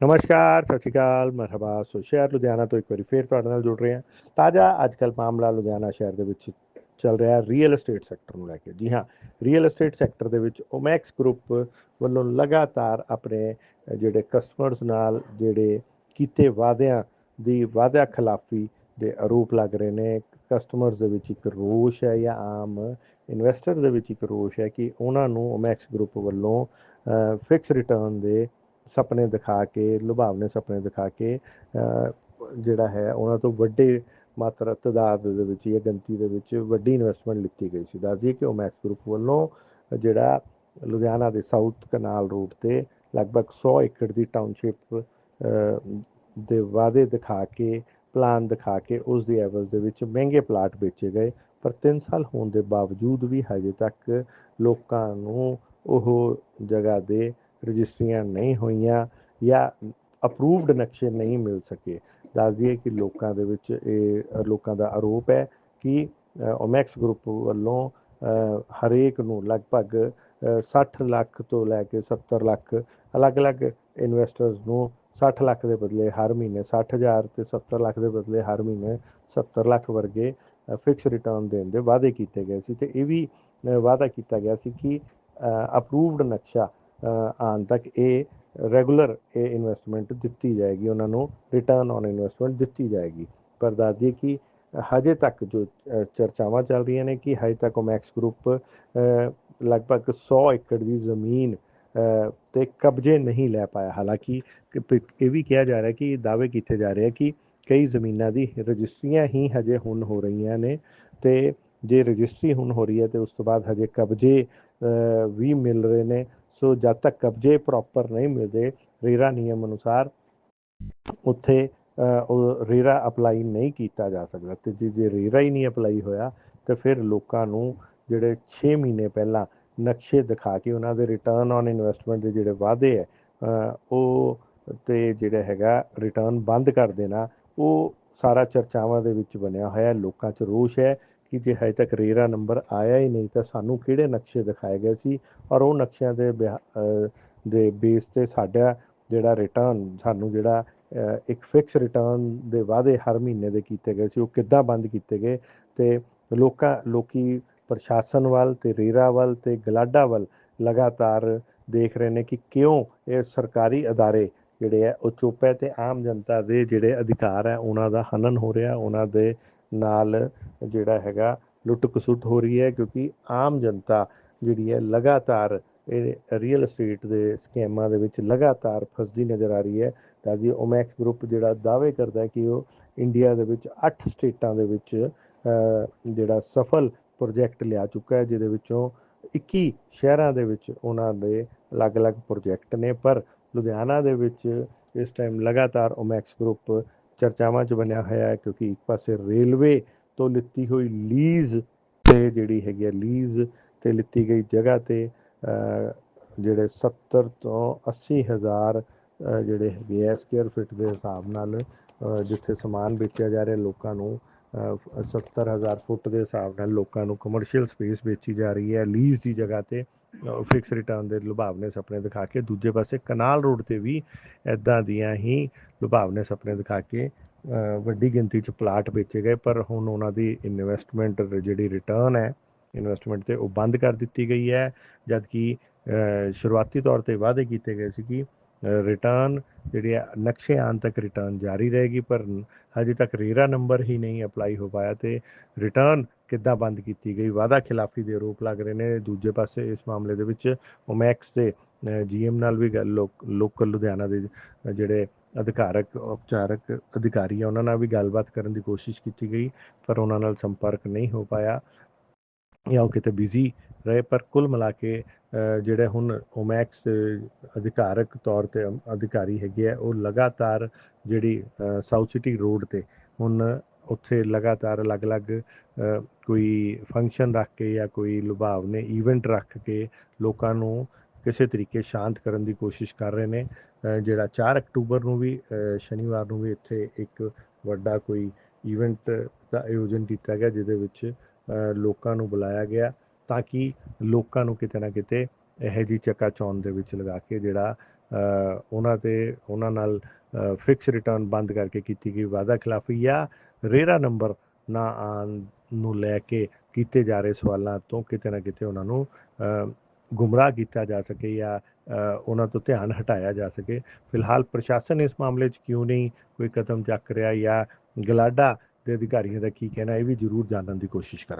ਨਮਸਕਾਰ, ਸਤਿ ਸ਼੍ਰੀ ਅਕਾਲ, ਮਰਹਬਾ, ਸੋ ਸ਼ਹਿਰ ਲੁਧਿਆਣਾ ਤੋਂ ਇੱਕ ਵਾਰੀ ਫੇਰ ਤੁਹਾਡੇ ਨਾਲ ਜੁੜ ਰਹੇ ਹਾਂ। ਤਾਜ਼ਾ ਅੱਜਕੱਲ ਮਾਮਲਾ ਲੁਧਿਆਣਾ ਸ਼ਹਿਰ ਦੇ ਵਿੱਚ ਚੱਲ ਰਿਹਾ ਰੀਅਲ ਏਸਟੇਟ ਸੈਕਟਰ ਨੂੰ ਲੈ ਕੇ। ਜੀ ਹਾਂ ਰੀਅਲ ਏਸਟੇਟ ਸੈਕਟਰ ਦੇ ਵਿੱਚ ਓਮੈਕਸ ਗਰੁੱਪ ਵੱਲੋਂ ਲਗਾਤਾਰ ਆਪਣੇ ਜਿਹੜੇ ਕਸਟਮਰਸ ਨਾਲ ਜਿਹੜੇ ਕੀਤੇ ਵਾਅਦਿਆਂ ਦੀ ਵਾਅਦਾ ਖਿਲਾਫੀ ਦੇ ਆਰੋਪ ਲੱਗ ਰਹੇ ਨੇ। ਕਸਟਮਰਸ ਦੇ ਵਿੱਚ ਇੱਕ ਰੋਸ਼ ਹੈ ਜਾਂ ਆਮ ਇਨਵੈਸਟਰ ਦੇ ਵਿੱਚ ਇੱਕ ਰੋਸ਼ ਹੈ ਕਿ ਉਹਨਾਂ ਨੂੰ ਓਮੈਕਸ ਗਰੁੱਪ ਵੱਲੋਂ ਫਿਕਸ ਰਿਟਰਨ ਦੇ ਸੁਪਨੇ ਦਿਖਾ ਕੇ, ਲੁਭਾਵਨੇ ਸੁਪਨੇ ਦਿਖਾ ਕੇ ਜਿਹੜਾ ਹੈ, ਉਹਨਾਂ ਤੋਂ ਵੱਡੇ ਮਾਤਰਾ ਤਦਾਦ ਦੇ ਵਿੱਚ ਜਾਂ ਗਿਣਤੀ ਦੇ ਵਿੱਚ ਵੱਡੀ ਇਨਵੈਸਟਮੈਂਟ ਲਿੱਤੀ ਗਈ ਸੀ। ਦੱਸਦੀ ਕਿ ਉਹ ਮੈਕਸ ਗਰੁੱਪ ਵੱਲੋਂ ਜਿਹੜਾ ਲੁਧਿਆਣਾ ਦੇ ਸਾਊਥ ਕਨਾਲ ਰੋਡ ਤੇ ਲਗਭਗ 100 ਏਕੜ ਦੀ ਟਾਊਨਸ਼ਿਪ ਦੇ ਵਾਅਦੇ ਦਿਖਾ ਕੇ ਪਲਾਨ ਦਿਖਾ ਕੇ ਉਸ ਦੀ ਐਵਰੇਜ ਦੇ ਵਿੱਚ ਮਹਿੰਗੇ ਪਲਾਟ ਵੇਚੇ ਗਏ। ਪਰ 3 ਸਾਲ ਹੋਣ ਦੇ ਬਾਵਜੂਦ ਵੀ ਹਜੇ ਤੱਕ ਲੋਕਾਂ ਨੂੰ ਉਹ ਜਗ੍ਹਾ ਦੇ ਰਜਿਸਟਰੀਆਂ ਨਹੀਂ ਹੋਈਆਂ ਜਾਂ ਅਪਰੂਵਡ ਨਕਸ਼ੇ ਨਹੀਂ ਮਿਲ ਸਕੇ। ਦੱਸ ਦਈਏ ਕਿ ਲੋਕਾਂ ਦੇ ਵਿੱਚ ਇਹ, ਲੋਕਾਂ ਦਾ ਆਰੋਪ ਹੈ ਕਿ ਓਮੈਕਸ ਗਰੁੱਪ ਵੱਲੋਂ ਹਰੇਕ ਨੂੰ ਲਗਭਗ 60 ਲੱਖ ਤੋਂ ਲੈ ਕੇ 70 ਲੱਖ ਅਲੱਗ-ਅਲੱਗ ਇਨਵੈਸਟਰਸ ਨੂੰ 60 ਲੱਖ ਦੇ ਬਦਲੇ ਹਰ ਮਹੀਨੇ 60000 ਤੇ 70 ਲੱਖ ਦੇ ਬਦਲੇ ਹਰ ਮਹੀਨੇ 70 ਲੱਖ ਵਰਗੇ ਫਿਕਸ ਰਿਟਰਨ ਦੇਣ ਦੇ ਵਾਅਦੇ ਕੀਤੇ ਗਏ ਸੀ। ਤੇ ਇਹ ਵੀ ਵਾਅਦਾ ਕੀਤਾ ਗਿਆ ਸੀ ਕਿ ਅਪਰੂਵਡ ਨਕਸ਼ਾ ਆਉਣ ਤੱਕ ਇਹ ਰੈਗੂਲਰ ਇਹ ਇਨਵੈਸਟਮੈਂਟ ਦਿੱਤੀ ਜਾਏਗੀ, ਉਹਨਾਂ ਨੂੰ ਰਿਟਰਨ ਔਨ ਇਨਵੈਸਟਮੈਂਟ ਦਿੱਤੀ ਜਾਏਗੀ। ਪਰ ਦੱਸਦੀ ਕਿ ਹਜੇ ਤੱਕ ਜੋ ਚਰਚਾਵਾਂ ਚੱਲ ਰਹੀਆਂ ਨੇ ਕਿ ਹਜੇ ਤੱਕ ਮੈਕਸ ਗਰੁੱਪ ਲਗਭਗ 100 ਏਕੜ ਦੀ ਜ਼ਮੀਨ ਤੇ ਕਬਜ਼ੇ ਨਹੀਂ ਲੈ ਪਾਇਆ। ਹਾਲਾਂਕਿ ਇਹ ਵੀ ਕਿਹਾ ਜਾ ਰਿਹਾ ਕਿ ਦਾਅਵੇ ਕੀਤੇ ਜਾ ਰਹੇ ਕਿ ਕਈ ਜ਼ਮੀਨਾਂ ਦੀ ਰਜਿਸਟਰੀਆਂ ਹੀ ਹਜੇ ਹੁਣ ਹੋ ਰਹੀਆਂ ਨੇ ਤੇ ਜੇ ਰਜਿਸਟਰੀ ਹੁਣ ਹੋ ਰਹੀ ਹੈ ਤੇ ਉਸ ਤੋਂ ਬਾਅਦ ਹਜੇ ਕਬਜ਼ੇ ਵੀ ਮਿਲ ਰਹੇ ਨੇ। ਸੋ ਜਦ ਤੱਕ ਕਬਜ਼ੇ ਪ੍ਰੋਪਰ ਨਹੀਂ ਮਿਲਦੇ, ਰੇਰਾ ਨਿਯਮ ਅਨੁਸਾਰ ਉੱਥੇ ਉਹ ਰੇਰਾ ਅਪਲਾਈ ਨਹੀਂ ਕੀਤਾ ਜਾ ਸਕਦਾ। ਤੇ ਜੇ ਜੇ ਰੇਰਾ ਹੀ ਨਹੀਂ ਅਪਲਾਈ ਹੋਇਆ, ਤਾਂ ਫਿਰ ਲੋਕਾਂ ਨੂੰ ਜਿਹੜੇ 6 ਮਹੀਨੇ ਪਹਿਲਾਂ ਨਕਸ਼ੇ ਦਿਖਾ ਕੇ ਉਹਨਾਂ ਦੇ ਰਿਟਰਨ ਔਨ ਇਨਵੈਸਟਮੈਂਟ ਦੇ ਜਿਹੜੇ ਵਾਅਦੇ ਹੈ ਉਹ ਤੇ ਜਿਹੜਾ ਹੈਗਾ ਰਿਟਰਨ ਬੰਦ ਕਰ ਦੇਣਾ, ਉਹ ਸਾਰਾ ਚਰਚਾਵਾਂ ਦੇ ਵਿੱਚ ਬਣਿਆ ਹੋਇਆ, ਲੋਕਾਂ 'ਚ ਰੋਸ਼ ਹੈ। ਕਿ ਜੇ ਹਜੇ ਤੱਕ ਰੇਰਾ ਨੰਬਰ ਆਇਆ ਹੀ ਨਹੀਂ ਤਾਂ ਸਾਨੂੰ ਕਿਹੜੇ ਨਕਸ਼ੇ ਦਿਖਾਏ ਗਏ ਸੀ ਔਰ ਉਹ ਨਕਸ਼ਿਆਂ ਦੇ ਦੇ ਬੇਸ ਤੇ ਸਾਡਾ ਜਿਹੜਾ ਰਿਟਰਨ ਸਾਨੂੰ ਜਿਹੜਾ ਇੱਕ ਫਿਕਸ ਰਿਟਰਨ ਦੇ ਵਾਅਦੇ ਹਰ ਮਹੀਨੇ ਦੇ ਕੀਤੇ ਗਏ ਸੀ, ਉਹ ਕਿੱਦਾਂ ਬੰਦ ਕੀਤੇ ਗਏ ਤੇ ਲੋਕਾਂ, ਲੋਕੀ ਪ੍ਰਸ਼ਾਸਨ ਵੱਲ ਤੇ ਰੇਰਾ ਵੱਲ ਤੇ ਗਲਾਡਾ ਵੱਲ ਲਗਾਤਾਰ ਦੇਖ ਰਹੇ ਨੇ ਕਿ ਕਿਉਂ ਇਹ ਸਰਕਾਰੀ ਅਦਾਰੇ ਜਿਹੜੇ ਆ, ਉਹ ਚੁੱਪ ਹੈ ਤੇ ਆਮ ਜਨਤਾ ਦੇ ਜਿਹੜੇ ਅਧਿਕਾਰ ਹੈ, ਉਹਨਾਂ ਦਾ ਹਨਨ ਹੋ ਰਿਹਾ, ਉਹਨਾਂ ਦੇ ਨਾਲ ਜਿਹੜਾ ਹੈਗਾ ਲੁੱਟ ਕਸੁੱਟ ਹੋ ਰਹੀ ਹੈ ਕਿਉਂਕਿ ਆਮ ਜਨਤਾ ਜਿਹੜੀ ਹੈ ਲਗਾਤਾਰ ਇਹ ਰੀਅਲ ਏਸਟੇਟ ਦੇ ਸਕੈਮਾਂ ਦੇ ਵਿੱਚ ਲਗਾਤਾਰ ਫਸਦੀ ਨਜ਼ਰ ਆ ਰਹੀ ਹੈ ਤਾਂ ਜੀ ਓਮੈਕਸ ਗਰੁੱਪ ਜਿਹੜਾ ਦਾਅਵੇ ਕਰਦਾ ਕਿ ਉਹ ਇੰਡੀਆ ਦੇ ਵਿੱਚ 8 ਸਟੇਟਾਂ ਦੇ ਵਿੱਚ ਜਿਹੜਾ ਸਫਲ ਪ੍ਰੋਜੈਕਟ ਲਿਆ ਚੁੱਕਾ ਹੈ, ਜਿਹਦੇ ਵਿੱਚੋਂ 21 ਸ਼ਹਿਰਾਂ ਦੇ ਵਿੱਚ ਉਹਨਾਂ ਦੇ ਅਲੱਗ-ਅਲੱਗ ਪ੍ਰੋਜੈਕਟ ਨੇ। ਪਰ ਲੁਧਿਆਣਾ ਦੇ ਵਿੱਚ ਇਸ ਟਾਈਮ ਲਗਾਤਾਰ ਓਮੈਕਸ ਗਰੁੱਪ ਚਰਚਾਵਾਂ 'ਚ ਬਣਿਆ ਹੋਇਆ ਹੈ ਕਿਉਂਕਿ ਇੱਕ ਪਾਸੇ ਰੇਲਵੇ ਤੋਂ ਲਿੱਤੀ ਹੋਈ ਲੀਜ਼ ਤੇ ਜਿਹੜੀ ਹੈਗੀ ਹੈ ਲੀਜ਼ ਤੇ ਲਿੱਤੀ ਗਈ ਜਗ੍ਹਾ ਤੇ ਜਿਹੜੇ 70 ਤੋਂ 80 ਹਜ਼ਾਰ ਜਿਹੜੇ ਹੈਗੇ ਆ ਸਕੁਅਰ ਫਿਟ ਦੇ ਹਿਸਾਬ ਨਾਲ ਜਿੱਥੇ ਸਮਾਨ ਵੇਚਿਆ ਜਾ ਰਿਹਾ, ਲੋਕਾਂ ਨੂੰ 70000 ਫੁੱਟ ਦੇ ਹਿਸਾਬ ਨਾਲ ਲੋਕਾਂ ਨੂੰ ਕਮਰਸ਼ੀਅਲ ਸਪੇਸ ਵੇਚੀ ਜਾ ਰਹੀ ਹੈ ਲੀਜ਼ ਦੀ ਜਗ੍ਹਾ ਤੇ। ਫਿਕਸ ਰਿਟਰਨ ਦੇ ਲੁਭਾਵਨੇ ਸੁਪਨੇ ਦਿਖਾ ਕੇ ਦੂਜੇ ਪਾਸੇ ਕਨਾਲ ਰੋਡ ਤੇ ਵੀ ਐਦਾਂ ਦੀਆਂ ਹੀ ਲੁਭਾਵਨੇ ਸੁਪਨੇ ਦਿਖਾ ਕੇ ਵੱਡੀ ਗਿਣਤੀ 'ਚ ਪਲਾਟ ਵੇਚੇ ਗਏ, ਪਰ ਹੁਣ ਉਹਨਾਂ ਦੀ ਇਨਵੈਸਟਮੈਂਟ ਜਿਹੜੀ ਰਿਟਰਨ ਹੈ ਇਨਵੈਸਟਮੈਂਟ ਤੇ ਉਹ ਬੰਦ ਕਰ ਦਿੱਤੀ ਗਈ ਹੈ, ਜਦਕਿ ਸ਼ੁਰੂਆਤੀ ਤੌਰ ਤੇ ਵਾਅਦੇ ਕੀਤੇ ਗਏ ਸੀ ਕਿ ਰਿਟਰਨ ਜਿਹੜੀ ਨਕਸ਼ੇ ਆਨ ਤੱਕ ਰਿਟਰਨ ਜਾਰੀ ਰਹੇਗੀ, ਪਰ ਹਜੇ ਤੱਕ ਰੇਰਾ ਨੰਬਰ ਹੀ ਨਹੀਂ ਅਪਲਾਈ ਹੋ ਪਾਇਆ ਤੇ ਰਿਟਰਨ ਕਿੱਦਾਂ ਬੰਦ ਕੀਤੀ ਗਈ? ਵਾਅਦਾ ਖਿਲਾਫੀ ਦੇ ਆਰੋਪ ਲੱਗ ਰਹੇ ਨੇ। ਦੂਜੇ ਪਾਸੇ ਇਸ ਮਾਮਲੇ ਦੇ ਵਿੱਚ ਓਮੈਕਸ ਦੇ ਜੀਐਮ ਨਾਲ ਵੀ ਲੋਕਲ ਲੁਧਿਆਣਾ ਦੇ, ਜਿਹੜੇ ਅਧਿਕਾਰਕ ਉਪਚਾਰਕ ਅਧਿਕਾਰੀ ਆ, ਉਹਨਾਂ ਨਾਲ ਵੀ ਗੱਲਬਾਤ ਕਰਨ ਦੀ ਕੋਸ਼ਿਸ਼ ਕੀਤੀ ਗਈ, ਪਰ ਉਹਨਾਂ ਨਾਲ ਸੰਪਰਕ ਨਹੀਂ ਹੋ ਪਾਇਆ ਜਾਂ ਉਹ ਕਿਤੇ ਬਿਜ਼ੀ ਰਹੇ, ਪਰ ਕੁੱਲ ਮਿਲਾ ਕੇ ਜਿਹੜੇ ਹੁਣ ਓਮੈਕਸ ਅਧਿਕਾਰਕ ਤੌਰ ਤੇ ਅਧਿਕਾਰੀ ਹੈਗੇ ਆ, ਉਹ ਲਗਾਤਾਰ ਜਿਹੜੀ ਸਾਊਥ ਸਿਟੀ ਰੋਡ ਤੇ ਹੁਣ ਉੱਥੇ ਲਗਾਤਾਰ ਅਲੱਗ-ਅਲੱਗ ਕੋਈ ਫੰਕਸ਼ਨ ਰੱਖ ਕੇ ਜਾਂ ਕੋਈ ਲੁਭਾਵਨੇ ਇਵੈਂਟ ਰੱਖ ਕੇ ਲੋਕਾਂ ਨੂੰ ਕਿਸੇ ਤਰੀਕੇ ਸ਼ਾਂਤ ਕਰਨ ਦੀ ਕੋਸ਼ਿਸ਼ ਕਰ ਰਹੇ ਨੇ। ਜਿਹੜਾ 4 ਅਕਤੂਬਰ ਨੂੰ ਵੀ ਸ਼ਨੀਵਾਰ ਨੂੰ ਵੀ ਇੱਥੇ ਇੱਕ ਵੱਡਾ ਕੋਈ ਇਵੈਂਟ ਦਾ ਆਯੋਜਨ ਕੀਤਾ ਗਿਆ, ਜਿਹਦੇ ਵਿੱਚ ਲੋਕਾਂ ਨੂੰ ਬੁਲਾਇਆ ਗਿਆ। ਤਾਂ ਕਿ ਲੋਕਾਂ ਨੂੰ ਕਿਤੇ ਨਾ ਕਿਤੇ ਇਹੋ ਜੀ ਚੱਕਾ ਚੌਨ ਦੇ ਵਿੱਚ ਲਗਾ ਕੇ ਜਿਹੜਾ ਉਹਨਾਂ ਤੇ ਉਹਨਾਂ ਨਾਲ ਫਿਕਸ ਰਿਟਰਨ ਬੰਦ ਕਰਕੇ ਕੀਤੀ ਗਈ ਵਾਅਦਾ ਖਿਲਾਫੀ ਜਾਂ ਰੇਰਾ ਨੰਬਰ ਨਾ ਆਉਣ ਨੂੰ ਲੈ ਕੇ ਕੀਤੇ ਜਾ ਰਹੇ ਸਵਾਲਾਂ ਤੋਂ ਕਿਤੇ ਨਾ ਕਿਤੇ ਉਹਨਾਂ ਨੂੰ ਗੁੰਮਰਾਹ ਕੀਤਾ ਜਾ ਸਕੇ ਜਾਂ ਉਹਨਾਂ ਤੋਂ ਧਿਆਨ ਹਟਾਇਆ ਜਾ ਸਕੇ। ਫਿਲਹਾਲ ਪ੍ਰਸ਼ਾਸਨ ਇਸ ਮਾਮਲੇ 'ਚ ਕਿਉਂ ਨਹੀਂ ਕੋਈ ਕਦਮ ਚੱਕ ਰਿਹਾ ਜਾਂ ਗਲਾਡਾ ਦੇ ਅਧਿਕਾਰੀਆਂ ਦਾ ਕੀ ਕਹਿਣਾ, ਇਹ ਵੀ ਜ਼ਰੂਰ ਜਾਣਨ ਦੀ ਕੋਸ਼ਿਸ਼ ਕਰਾਂ